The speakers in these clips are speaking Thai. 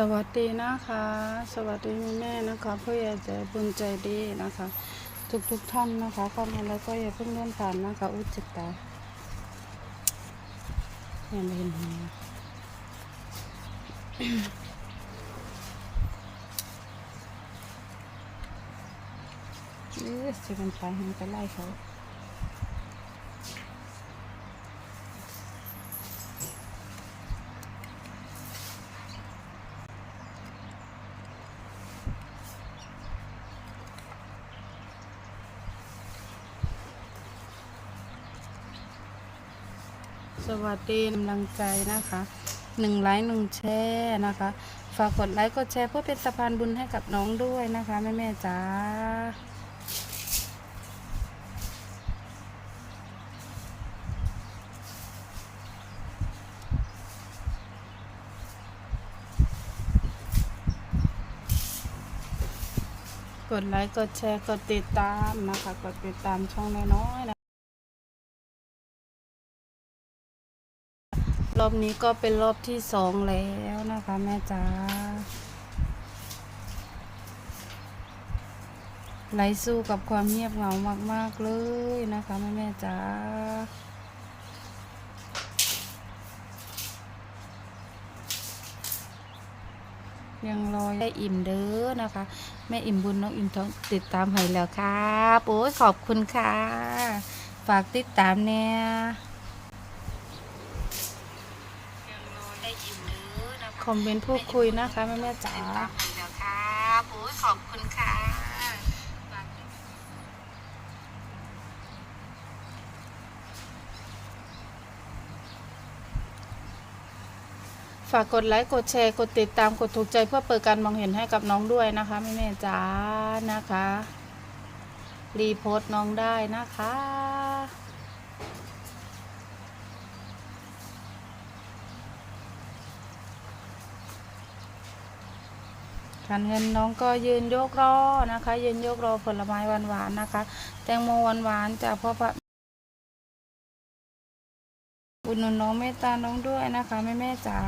สวัสดีนะคะ สวัสดีแม่นะคะผู้ใหญ่ใจบุญใจดีนะคะ ทุกทุกท่านนะคะเข้ามาแล้วก็อย่าเพิ่งเลื่อนผ่านนะคะอุจจิตายังไม่เห็นหัวเอ๊ะจะเป็นไปให้ไปไล่เขา สวัสดีกำลังใจนะคะหนึ่งไลค์หนึ่งแชร์นะคะ ฝากกดไลค์กดแชร์เพื่อเป็นสะพานบุญให้กับน้องด้วยนะคะแม่แม่ๆจ๋ากดไลค์ กดแชร์ กดติดตามนะคะ กดติดตามช่องน้อยๆนะ อบนี้ก็เป็นรอบที่สองแล้วนะคะ แม่จ๋าไหลสู้กับความเงียบเหงามาก ๆ เลยนะคะ แม่แม่จ๋ายังรอยได้อิ่มเด้อนะคะ แม่อิ่มบุญน้องอิ่มท้องติดตามให้แล้วครับ โอ้ยขอบคุณค่ะ ฝากติดตามเนี่ย คอมเมนต์พูดคุยนะคะแม่แม่จ๋าแล้วครับโอ้ยขอบคุณค่ะฝากกดไลค์ กดแชร์ กดติดตาม กดถูกใจเพื่อเปิดการมองเห็นให้กับน้องด้วยนะคะแม่แม่จ๋านะคะ รีโพสต์น้องได้นะคะ การเงินน้องก็ยืนโยกรอนะคะ ยืนโยกรอผลไม้หวานๆนะคะ แตงโมหวานๆจากพ่อพระอุดหนุนน้องเมตตาน้องด้วยนะคะแม่แม่จ๋า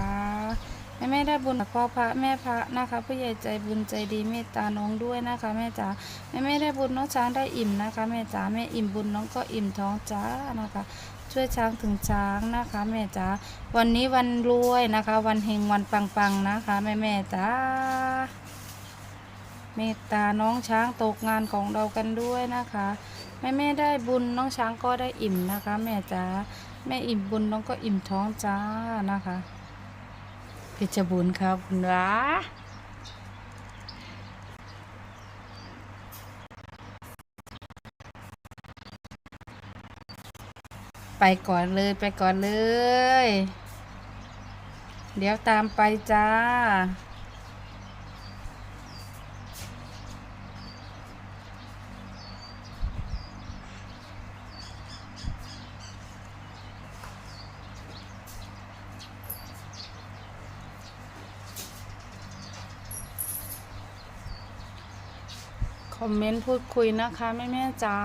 แม่แม่ได้บุญจากพ่อพระแม่พระนะคะ ผู้ใหญ่ใจบุญใจดีเมตตาน้องด้วยนะคะแม่จ๋าแม่แม่ได้บุญน้องช้างได้อิ่มนะคะแม่จ๋าแม่อิ่มบุญน้องก็อิ่มท้องจ้านะคะช่วยช้างถึงช้างนะคะแม่จ๋าวันนี้วันรวยนะคะ วันเฮงวันปังๆนะคะ แม่แม่จ๋า เมตตาน้องช้างตกงานของเรากันด้วยนะคะ แม่แม่ได้บุญน้องช้างก็ได้อิ่มนะคะ แม่จ๋าแม่อิ่มบุญน้องก็อิ่มท้องจ้านะคะเพชรบุญครับคุณวะไปก่อนเลยไปก่อนเลย เดี๋ยวตามไปจ้า คอมเมนต์พูดคุยนะคะ แม่แม่จ๋า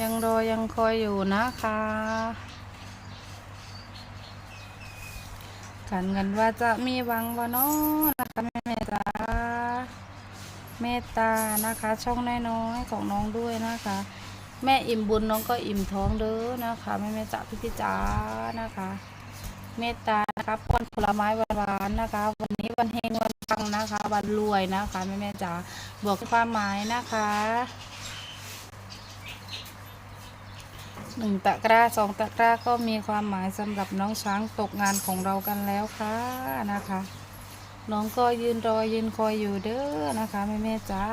ยังรอยังคอยอยู่นะคะ กันกันว่าจะมีหวังว่าน้อนะคะแม่แม่จ๋าเมตตานะคะ ช่องน้อยๆของน้องด้วยนะคะ แม่อิ่มบุญน้องก็อิ่มท้องเด้อนะคะแม่แม่จ๋าพี่พี่จ๋านะคะ เมตตานะคะป้อนผลไม้หวานๆนะคะ วันนี้วันเฮงวัน ปังนะคะวันรวยนะคะแม่แม่จ๋าบอกความหมายนะคะหนึ่งตะกร้าสองตะกร้าก็มีความหมายสำหรับน้องช้างตกงานของเรากันแล้วค่ะนะคะ น้องก็ยืนรอยืนคอยอยู่เด้อนะคะแม่แม่จ๋า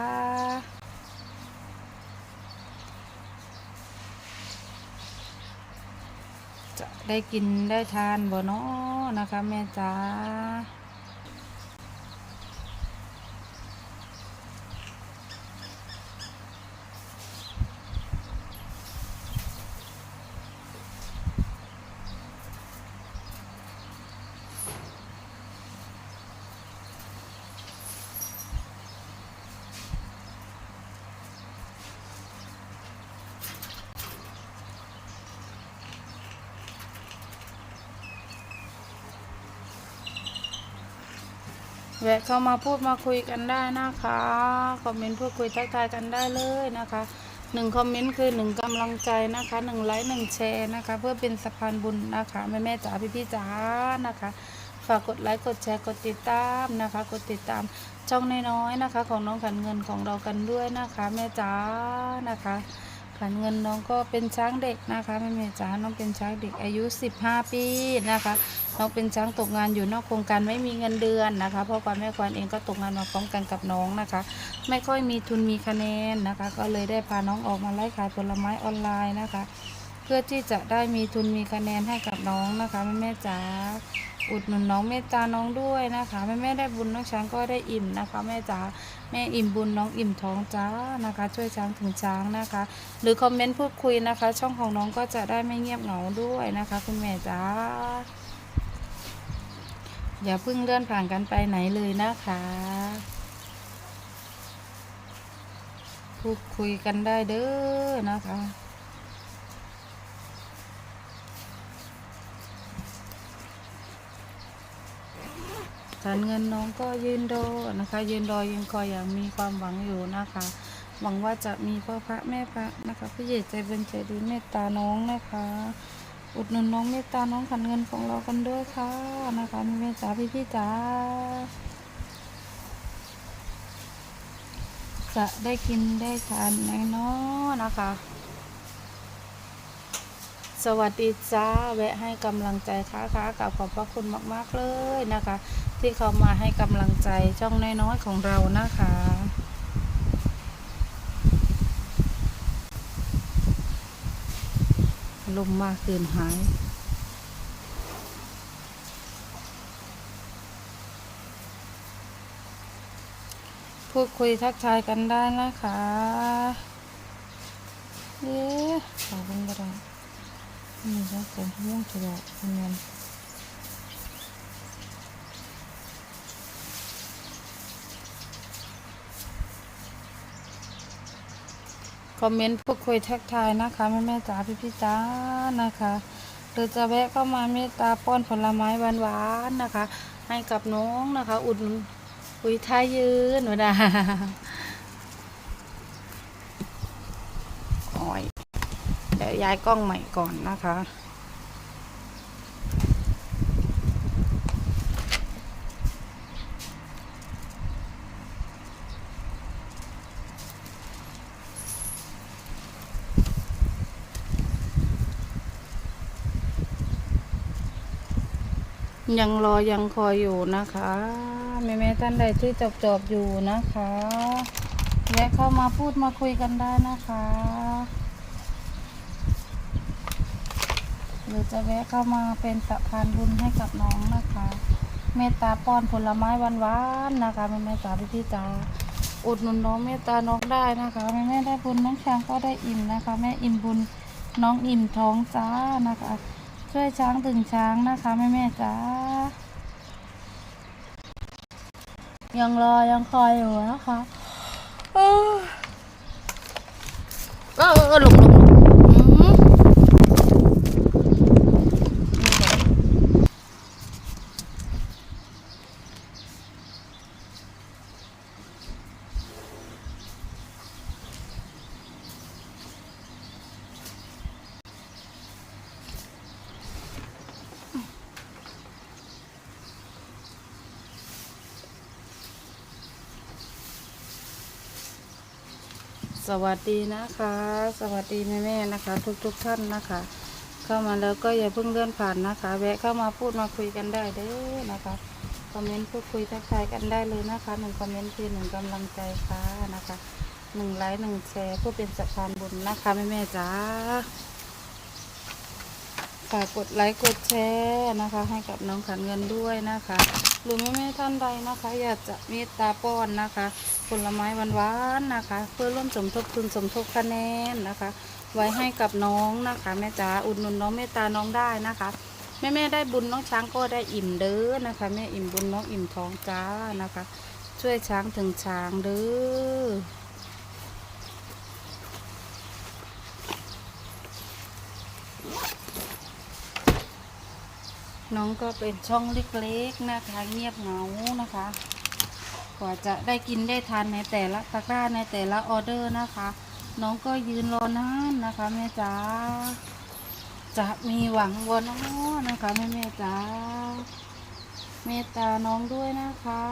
จะได้กินได้ทานบ่เนาะนะคะแม่จ๋า แวะเข้ามาพูดมาคุยกันได้นะคะคอมเมนต์พูดคุยทักทายกันได้เลยนะคะหนึ่งคอมเมนต์คือหนึ่งกำลังใจนะคะหนึ่งไลค์หนึ่งแชร์นะคะ เพื่อเป็นสะพานบุญนะคะแม่แม่จ๋าพี่พี่จ๋านะคะ ฝากกดไลค์กดแชร์กดติดตามนะคะ กดติดตามช่องน้อยๆนะคะ ของน้องขันเงินของเรากันด้วยนะคะ แม่จ๋านะคะ ขันเงินน้องก็เป็นช้างเด็กนะคะแม่แม่จ๋าน้องเป็นช้างเด็กอายุ 15 ปีนะคะ น้องเป็นช้างตกงานอยู่นอกโครงการไม่มีเงินเดือนนะคะเพราะความแม่ควานเองก็ตกงานมาพร้อมกันกับน้องนะคะ ไม่ค่อยมีทุนมีคะแนนนะคะ ก็เลยได้พาน้องออกมาไล่ขายผลไม้ออนไลน์นะคะ เพื่อที่จะได้มีทุนมีคะแนนให้กับน้องนะคะแม่แม่จ๋า อุดหนุนน้องเมตตาน้องด้วยนะคะแม่แม่ได้บุญน้องช้างก็ได้อิ่มนะคะ แม่จ๋าแม่อิ่มบุญน้องอิ่มท้องจ้านะคะ ช่วยช้างถึงช้างนะคะ หรือคอมเมนต์พูดคุยนะคะ ช่องของน้องก็จะได้ไม่เงียบเหงาด้วยนะคะ คุณแม่จ๋าอย่าเพิ่งเลื่อนผ่านกันไปไหนเลยนะคะพูดคุยกันได้เด้อนะคะ การเงินน้องก็ยืนรอนะคะ ยืนรอยืนคอยอย่างมีความหวังอยู่นะคะ หวังว่าจะมีพ่อพระแม่พระนะคะพี่ใหญ่ใจเป็นใจดีเมตตาน้องนะคะ อุดหนุนน้องเมตตาน้องขันเงินของเรากันด้วยค่ะนะคะแม่จ๋าพี่พี่จ๋าจะได้กินได้ทานแน่นอนนะคะ สวัสดีจ้าแวะให้กำลังใจค้าค้ากับขอบพระคุณมาก ๆ เลยนะคะ ที่เขามาให้กำลังใจช่องน้อยๆของเรานะคะ ลมมากเกินหายพูดคุยทักทายกันได้นะคะเย้ขอบคุณกระดาษนี่ก็เป็นเรื่องตลอดเป็นเงิน คอมเมนต์พูดคุยทักทายนะคะแม่แม่จ๋าพี่พี่จ๋านะคะหรือจะแวะเข้ามาเมตตาป้อนผลไม้หวานๆนะคะ ให้กับน้องนะคะ อุดหนุนอุยท้ายยืนหนูนะโอ้ยเดี๋ยวย้ายกล้องใหม่ก่อนนะคะ ยังรอยังคอยอยู่นะคะ แม่แม่ท่านใดที่จบจบอยู่นะคะแวะเข้ามาพูดมาคุยกันได้นะคะ หรือจะแวะเข้ามาเป็นสะพานบุญให้กับน้องนะคะ เมตตาป้อนผลไม้หวานนะคะแม่แม่จ๋าพี่พี่จ๋าอุดหนุนน้องเมตตาน้องได้นะคะแม่แม่ได้บุญน้องช้างก็ได้อิ่มนะคะ แม่อิ่มบุญน้องอิ่มท้องจ้านะคะ ช่วยช้างถึงช้างนะคะแม่แม่ๆจ้ายังรอยังคอยอยู่นะคะเออเออหลงหลงหลงอืม สวัสดีนะคะ สวัสดีแม่แม่ๆนะคะ ทุกทุกๆท่านนะคะ เข้ามาแล้วก็อย่าเพิ่งเลื่อนผ่านนะคะ แวะเข้ามาพูดมาคุยกันได้เด้อนะคะคอมเมนต์พูดคุยทักทายกันได้เลยนะคะหนึ่งคอมเมนต์คือหนึ่งกำลังใจค่ะนะคะหนึ่งไลค์หนึ่งแชร์เพื่อเป็นสะพานบุญนะคะแม่แม่ๆจ้า ฝากกดไลค์กดแชร์นะคะ ให้กับน้องขันเงินด้วยนะคะ หรือแม่แม่ท่านใดนะคะ อยากจะเมตตาป้อนนะคะผลไม้หวานๆนะคะ เพื่อร่วมสมทบทุนสมทบคะแนนนะคะ ไว้ให้กับน้องนะคะแม่จ๋าอุดหนุนน้องเมตตาน้องได้นะคะแม่แม่ได้บุญน้องช้างก็ได้อิ่มเด้อนะคะแม่อิ่มบุญน้องอิ่มท้องจ้านะคะ ช่วยช้างถึงช้างเด้อ น้องก็เป็นช่องเล็กๆนะคะ เงียบเหงานะคะกว่าจะได้กินได้ทานในแต่ละตะกร้าในแต่ละออเดอร์นะคะ น้องก็ยืนรอนานนะคะแม่จ๋าจะมีหวังวอนอ้อนะคะแม่แม่จ๋าเมตตาน้องด้วยนะคะ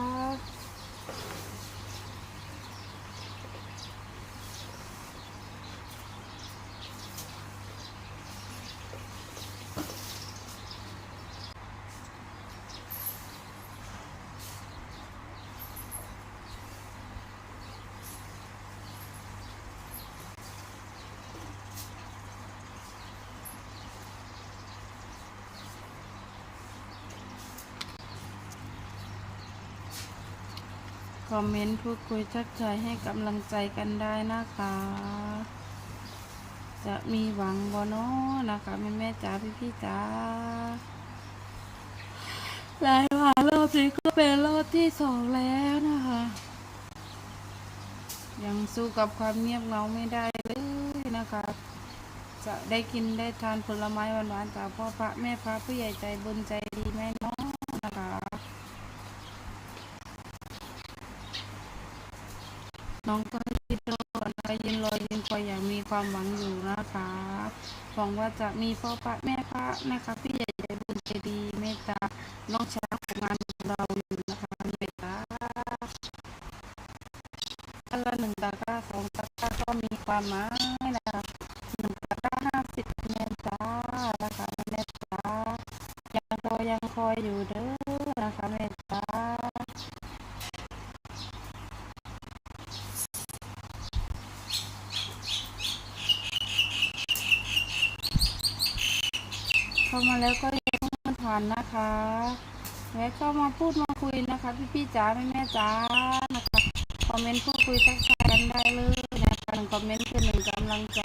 อมเมนต์พูดคุยทักทายให้กำลังใจกันได้นะคะ จะมีหวังบ่เนาะนะคะแม่แม่จ๋าพี่พี่จ๋าหลายวันรอบนี้ก็เป็นรอบที่สองแล้วนะคะ ยังสู้กับความเงียบเงาไม่ได้เลยนะคะ จะได้กินได้ทานผลไม้หวานๆจากพ่อพระแม่พระผู้ใหญ่ใจบุญใจดีแม่เน้องนะคะ น้องก็ยินรอนะคะยืนรอยืนคอยอย่างมีความหวังอยู่นะคะหวังว่าจะมีพ่อพระแม่พระนะคะพี่ใหญ่ใจบุญใจดีเมตตาน้องช้างของงานของเราอยู่นะคะเมตตาอันละหนึ่งตะกร้าสองตะกร้าก็มีความหมายนะคะหนึ่งตะกร้าห้าสิบเมตตานะคะเมตตายังคอยยังคอยอยู่เด้อนะคะเมตตา เข้ามาแล้วก็ยังมาทานนะคะแล้วก็มาพูดมาคุยนะคะ พี่พี่ๆจ๋าแม่แม่ๆจ๋านะคะคอมเมนต์พูดคุยทักทายกันได้เลยนะคะหนึ่งคอมเมนต์คือหนึ่งกำลังใจ